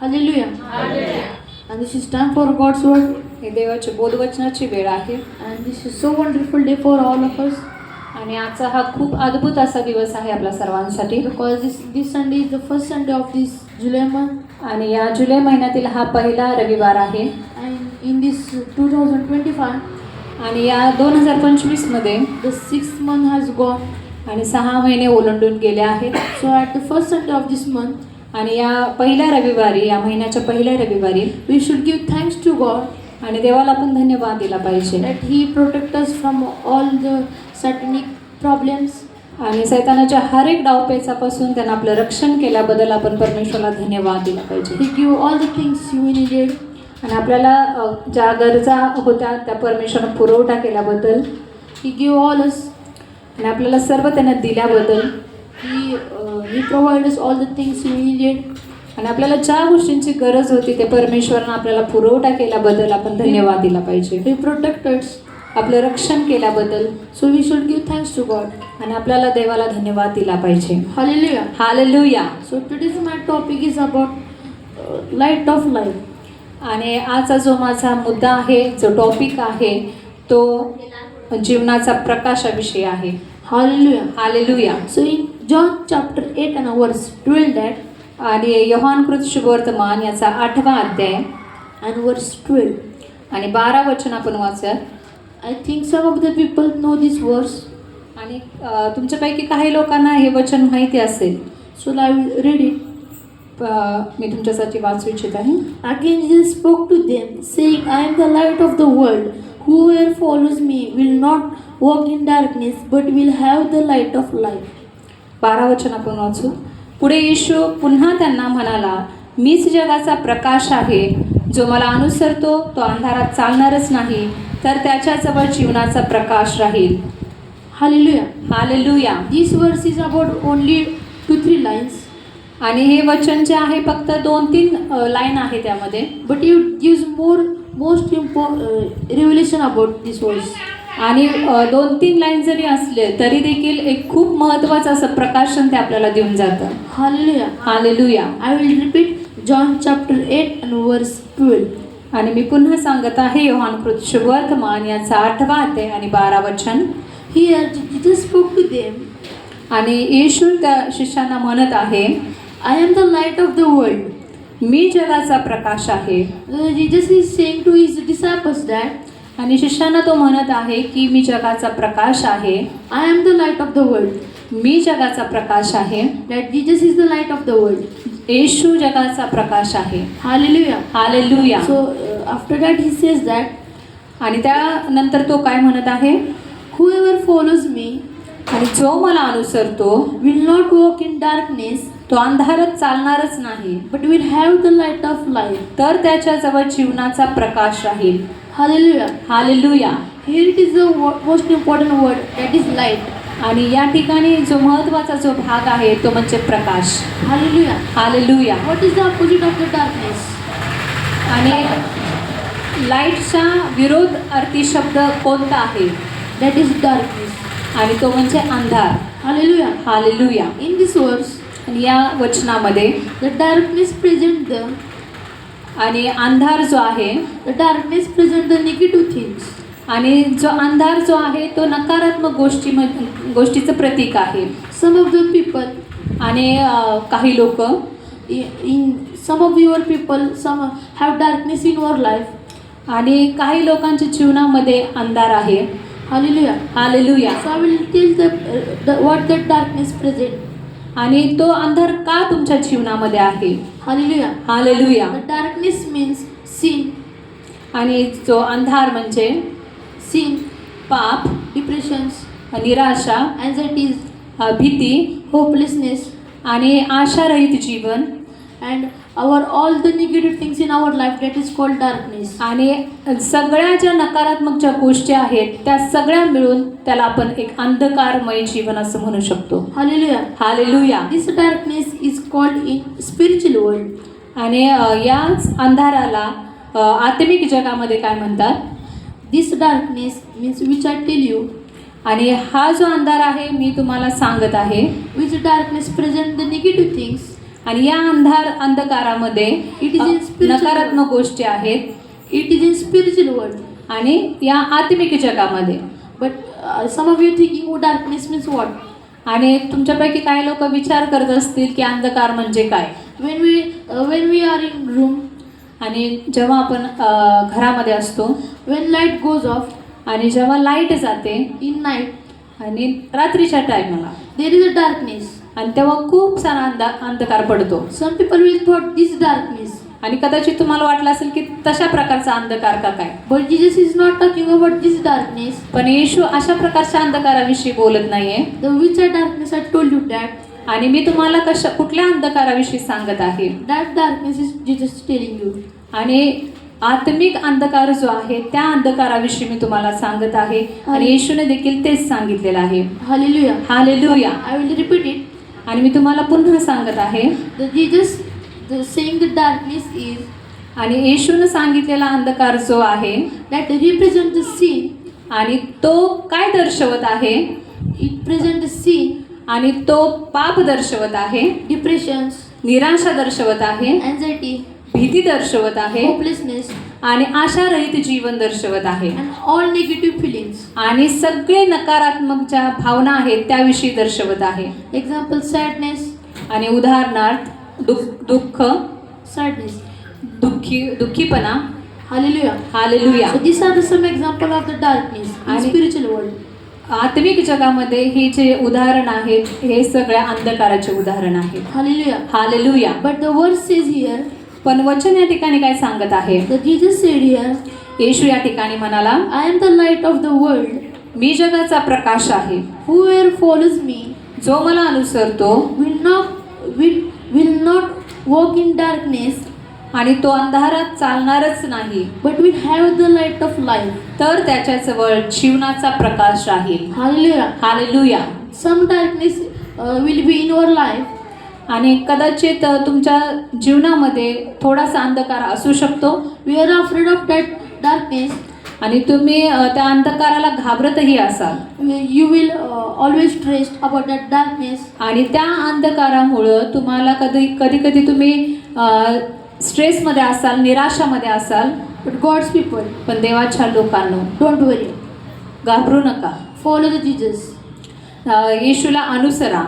Hello लुया आणि दिस for God's हे देवाच्या बोधवचनाची वेळ आहे. And this is Sunday for all of आणि आजचा हा खूप अद्भुत असा दिवस आहे आपल्या सर्वांसाठी. Because this this Sunday is the first Sunday of this July month आणि या जुलै महिन्यातील हा पहिला रविवार आहे. And in this two thousand twenty five आणि या दोन हजार पंचवीसमध्ये the six month has gone आणि सहा महिने ओलंडून गेले आहेत. So at the first Sunday of this month आणि या पहिल्या रविवारी या महिन्याच्या पहिल्या रविवारी we should give thanks to God आणि देवाला पण धन्यवाद दिला पाहिजे that He protect us from all the satanic problems. आणि सैतानाच्या हर एक डावपेचापासून त्यांना आपलं रक्षण केल्याबद्दल आपण परमेश्वरला धन्यवाद दिला पाहिजे He give all the things we needed. आणि आपल्याला ज्या गरजा होत्या त्या परमेश्वरनं पुरवठा केल्याबद्दल He give all us. आणि आपल्याला सर्व त्यांना दिल्याबद्दल He provide us all the things we needed. आणि आपल्याला ज्या गोष्टींची गरज होती ते परमेश्वरानं आपल्याला पुरवठा केल्याबद्दल आपण धन्यवाद दिला पाहिजे protect us. आपलं रक्षण केल्याबद्दल So we should give thanks to God. आणि आपल्याला देवाला धन्यवाद दिला पाहिजे. Hallelujah today's my topic is about uh, light of life. आणि आजचा जो माझा मुद्दा आहे जो टॉपिक आहे तो जीवनाचा प्रकाशाविषयी आहे Hallelujah. Hallelujah So in John chapter eight अन वर्स ट्वेल डॅट आणि यहानकृत शुभवर्तमान याचा आठवा अध्याय अन वर्स ट्वेल आणि बारा वचन आपण वाचा I think some of the people know this verse आणि तुमच्यापैकी काही लोकांना हे वचन माहिती असेल. सो लाय रेडी मी तुमच्यासाठी वाचू इच्छित आहे. Again you spoke to them saying I am the light of the world whoever follows me will not walk in darkness but will have the light of life बारा वचन आपण वाचू. पुढे येशू पुन्हा त्यांना म्हणाला मीच जगाचा प्रकाश आहे. जो मला अनुसरतो तो अंधारात चालणारच नाही तर त्याच्याजवळ जीवनाचा प्रकाश राहील. Hallelujah. Hallelujah. This verse is about only two, three lines, आणि हे वचन जे आहे फक्त दोन तीन लाईन आहे त्यामध्ये. It gives more, most important uh, revelation about this verse. आणि दोन तीन लाईन जरी असले तरी देखील एक खूप महत्त्वाचं असं प्रकाशन ते आपल्याला देऊन जातं. Hallelujah I will repeat John chapter 8 and verse 12. आणि मी पुन्हा सांगत आहे योहानकृत शुभवर्तमान याचा आठवा अध्याय आणि बारा वचन to them, आणि येशू त्या शिष्यांना म्हणत आहे I am the light of the world. मी जगाचा प्रकाश आहे Jesus is saying to his disciples that आणि शिष्यांना तो म्हणत आहे की मी जगाचा प्रकाश आहे. I am the light of the world मी जगाचा प्रकाश आहे. That Jesus is the light of the world Yeshu जगाचा प्रकाश आहे. Hallelujah hallelujah so after that he says that आणि त्यानंतर तो काय म्हणत आहे? हु एवर फॉलोज मी आणि जो मला अनुसरतो will not walk in darkness तो अंधारात चालणारच नाही. But will have the light of light तर त्याच्याजवळ जीवनाचा प्रकाश राहील. Hallelujah hallelujah here it is the most important word that is light आणि या ठिकाणी जो महत्त्वाचा जो भाग आहे तो म्हणजे प्रकाश. Hallelujah hallelujah what is the opposite of the darkness आणि लाईटचा विरोध अर्थी शब्द कोणता आहे? दॅट इज डार्कनेस आणि तो म्हणजे अंधार. Hallelujah hallelujah in this verse या वचनामध्ये द डार्कनेस प्रेझेंट द आणि अंधार जो आहे डार्कनेस प्रेझेंट निगेटिव्ह थिंग्स आणि जो अंधार जो आहे तो नकारात्मक गोष्टी गोष्टीचं प्रतीक आहे. सम ऑफ द पीपल आणि काही लोक in some of your people some have darkness in your life आणि काही लोकांच्या जीवनामध्ये अंधार आहे. Hallelujah hallelujah so I will tell the what the darkness present आणि तो अंधार का तुमच्या जीवनामध्ये आहे? डार्कनेस मीन्स सीन आणि जो अंधार म्हणजे सीन पाप डिप्रेशन निराशा अँझायटीज भीती होपलेसनेस आणि आशारहित जीवन and our all the negative things in our life that is called darkness. आणि सगळ्या ज्या नकारात्मक ज्या गोष्टी आहेत त्या सगळ्या मिळून त्याला आपण एक अंधकारमय जीवन असं म्हणू शकतो Hallelujah. Hallelujah This darkness is called in spiritual world. आणि अ, याच अंधाराला अ, आत्मिक जगामध्ये काय म्हणतात This darkness means which I tell you, आणि हा जो अंधार आहे मी तुम्हाला सांगत आहे which darkness present the negative things आणि या अंधार अंधकारामध्ये इट इज नकारात्मक गोष्टी आहेत. इट इज स्पिरिच्युअल वर्ल्ड आणि या आत्मिक जगामध्ये. But some of you think you darkness means what आणि तुमच्यापैकी काही लोक विचार करत असतील की अंधकार म्हणजे काय. When we when we are in room आणि जेव्हा आपण घरामध्ये असतो वेन लाइट गोज ऑफ आणि जेव्हा लाइट जाते इन नाईट आणि रात्रीच्या टायमाला देर इज अ डार्कनेस आणि तेव्हा खूप सारा अंधा अंधकार पडतो. Some people will thought this darkness आणि कदाचित तुम्हाला वाटलं असेल की तशा प्रकारचा अंधकार का काय? But Jesus is not talking about this darkness पण येशू अशा प्रकारच्या अंधकाराविषयी बोलत नाहीये. The which are darkness are told you that आणि मी तुम्हाला कशा कुठल्या अंधकाराविषयी सांगत आहे? That darkness is Jesus telling you आणि आत्मिक अंधकार जो आहे त्या अंधकाराविषयी मी तुम्हाला सांगत आहे. आणि येशूने देखील तेच सांगितलेलं आहे. Hallelujah hallelujah I will repeat it आणि मी तुम्हाला पुन्हा सांगत आहे. डार्कनेस इज आणि येशून सांगितलेला अंधकार जो आहे दॅट रिप्रेझेंट द सी आणि तो काय दर्शवत आहे? रिप्रेझेंट द सी आणि तो पाप दर्शवत आहे डिप्रेशन निराशा दर्शवत आहे एन्झायटी भीती दर्शवत आहे होपलेसनेस आणि आशारहित जीवन दर्शवत आहे. ऑल नेगेटिव्ह फिलिंग आणि सगळे नकारात्मक ज्या भावना आहेत त्याविषयी दर्शवत आहे. एक्झाम्पल सॅडनेस आणि उदाहरणार्थ दुःख दुःख. सॅडनेस दुःखी दुःखीपणा. आत्मिक जगामध्ये हे जे उदाहरण आहे हे सगळ्या अंधकाराचे उदाहरण आहे hallelujah hallelujah but the verse is here पण वचन या ठिकाणी काय सांगत आहे? येशू या ठिकाणी म्हणाला I am the light of the world मी जगाचा प्रकाश आहे. हुअर फॉलोज मी जो मला अनुसरतो will not will will not walk in darkness आणि तो अंधारात चालणारच नाही. But will have the light of life तर त्याच्याजवळ जीवनाचा प्रकाश राहील. Hallelujah hallelujah some darkness will be in your life आणि कदाचित तुमच्या जीवनामध्ये थोडासा अंधकार असू शकतो we are afraid of that darkness. आणि तुम्ही त्या अंधकाराला घाबरतही असाल will uh, always stressed about that darkness. आणि त्या अंधकारामुळं तुम्हाला कधी कधी कधी तुम्ही स्ट्रेसमध्ये असाल निराशामध्ये असाल But God's people, पण देवाच्या लोकांनो don't worry. घाबरू नका the Jesus. अ, येशूला अनुसरा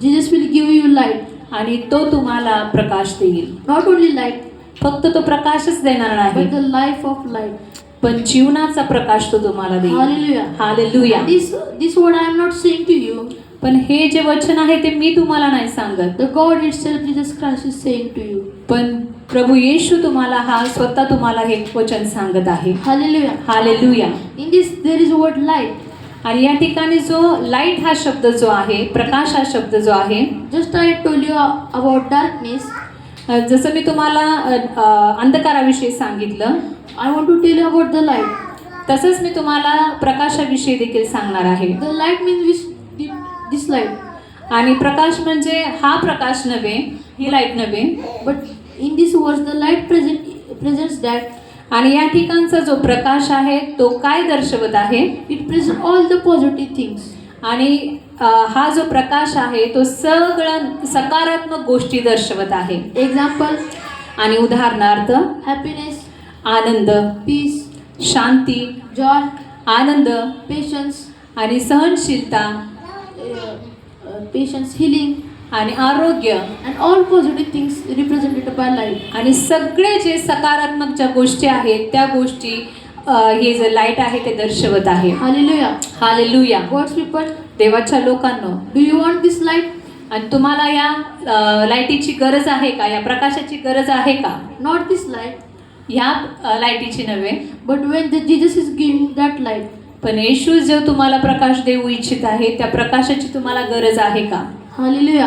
Jesus will give you light आणि तो तुम्हाला प्रकाश देईल. नॉट ओनली लाइट फक्त तो प्रकाशच देणार नाही. द लाईफ ऑफ लाइट पण जीवनाचा प्रकाश तो तुम्हाला देईल. Hallelujah hallelujah this this word I not saying to you पण हे जे वचन आहे ते मी तुम्हाला नाही सांगत. The God itself Jesus Christ is saying to you पण प्रभू येशू तुम्हाला हा स्वतः तुम्हाला हे वचन सांगत आहे. Hallelujah hallelujah in this there is word light आणि या ठिकाणी जो लाइट हा शब्द जो आहे प्रकाश हा शब्द जो आहे just I told you about darkness जसं मी तुम्हाला अंधकाराविषयी सांगितलं I want to tell you about the light तसंच मी तुम्हाला प्रकाशाविषयी देखील सांगणार आहे. The light means which this light आणि प्रकाश म्हणजे हा प्रकाश नव्हे ही लाइट नव्हे. But in this verse the light present presents that आणि या ठिकाणचा जो प्रकाश आहे तो काय दर्शवत आहे? It praise all the positive things आणि हा जो प्रकाश आहे तो सगळ्या सकारात्मक गोष्टी दर्शवत आहे. एक्झाम्पल आणि उदाहरणार्थ हॅपीनेस आनंद पीस शांती जॉय आनंद पेशन्स आणि सहनशीलता. पेशन्स हिलिंग आणि आरोग्य and all positive things represented by light. आणि सगळे जे सकारात्मक ज्या गोष्टी आहेत त्या गोष्टी हे जे लाइट आहे ते दर्शवत आहे Hallelujah. हालेलुया God's people, देवाच्या लोकांनो do you want this light? आणि तुम्हाला या लाईटीची गरज आहे का या प्रकाशाची गरज आहे का Not this light, ह्या लाईटीची नव्हे but when the Jesus is giving that light. पण येशू जो तुम्हाला प्रकाश देऊ इच्छित आहे त्या प्रकाशाची तुम्हाला गरज आहे का hallelujah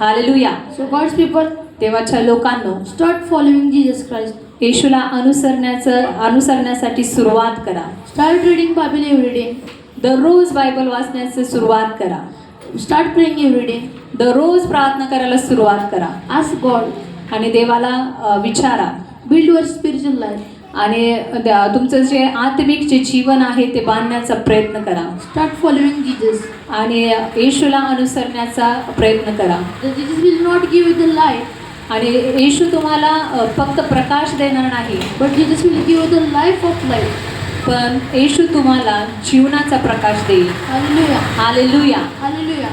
hallelujah so God's people देवाच्या लोकांना स्टार्ट फॉलोइंग जीसस येशूला अनुसरण्याचं अनुसरण्यासाठी सुरुवात करा. स्टार्ट रीडिंग बायबल एव्हरीडे दररोज बायबल वाचण्याचं सुरुवात करा. स्टार्ट प्रेइंग एव्हरीडे दररोज प्रार्थना करायला सुरुवात करा. आज गॉड आणि देवाला विचारा. बिल्ड युअर स्पिरिच्युअल लाईफ आणि तुमचं जे आत्मिक जे जीवन आहे ते बांधण्याचा प्रयत्न करा Start following Jesus. आणि येशूला अनुसरण्याचा प्रयत्न करा will not give you the light, आणि येशू तुम्हाला फक्त प्रकाश देणार नाही Jesus will give you the life of life. पण येशू तुम्हाला जीवनाचा प्रकाश देईल. हालेलुया.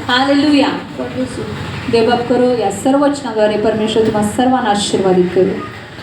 हालेलुया. देवबाप करो या सर्व वचनाद्वारे परमेश्वर तुम्हाला सर्वांना आशीर्वादित करू